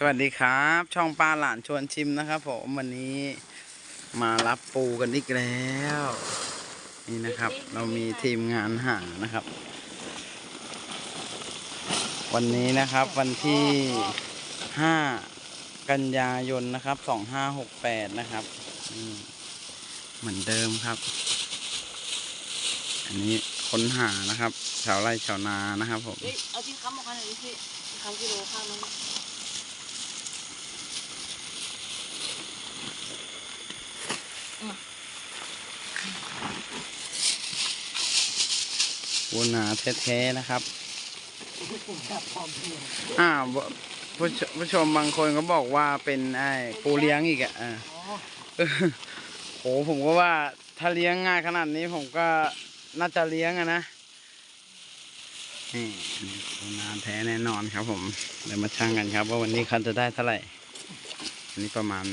สวัสดีครับ ช่องป้าหลานชวนชิมนะครับผมวันนี้มารับปูกันอีกแล้ว นี่นะครับ เรามีทีมงานหานะครับ วันนี้นะครับวันที่ห้ากันยายนนะครับสองห้าหกแปดนะครับเหมือนเดิมครับ อันนี้ค้นหานะครับชาวไร่ชาวนานะครับผมเอาที่ค้ำออกมาหน่อยดิพี่ค้ำกิโลข้างนั้น วัวหนาแท้ๆนะครับอ้าวผู้ชผู้ชมบางคนก็บอกว่าเป็นไอ้ปูเลี้ยงอีกอะอ่าเออโหผมก็ว่าถ้าเลี้ยงง่ายขนาดนี้ผมก็น่าจะเลี้ยงอะนะนี่ปูนาแท้แน่นอนครับ ผมเดี๋ยวมาชั่งกันครับ ว่าวันนี้คันจะได้เท่าไหร่อันนี้ประมาณ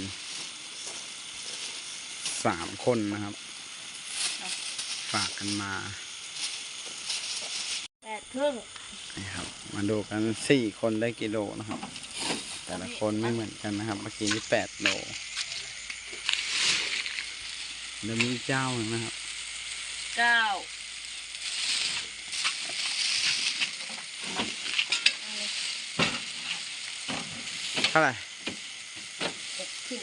สามคนนะครับ ฝากกันมาแปด ครึ่งนี่ครับ มาดูกันสี่คนได้กิโลนะครับ แต่ละคนไม่เหมือนกันนะครับ เมื่อกี้นี้แปดโลเดี๋ยวมีอีกเจ้าหนึ่งนะครับเก้าเท่าไหร่หกครึ่ง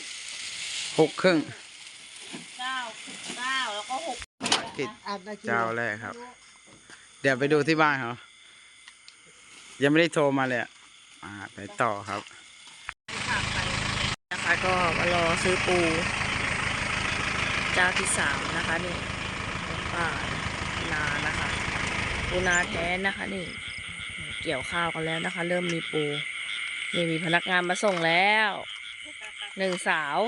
หกครึ่งเก้าเก้าแล้วก็หกกิจเจ้าแรกครับ เดี๋ยวไปดูที่บ้านเขายังไม่ได้โทรมาเลยอะอ่าไปต่อครับขาไปนะคะก็มารอซื้อปู เจ้าที่สามนะคะนี่ป้านานะคะปูนาแท้นะคะนี่ เกี่ยวข้าวกันแล้วนะคะ เริ่มมีปูนี่มีพนักงานมาส่งแล้วหนึ่งสาว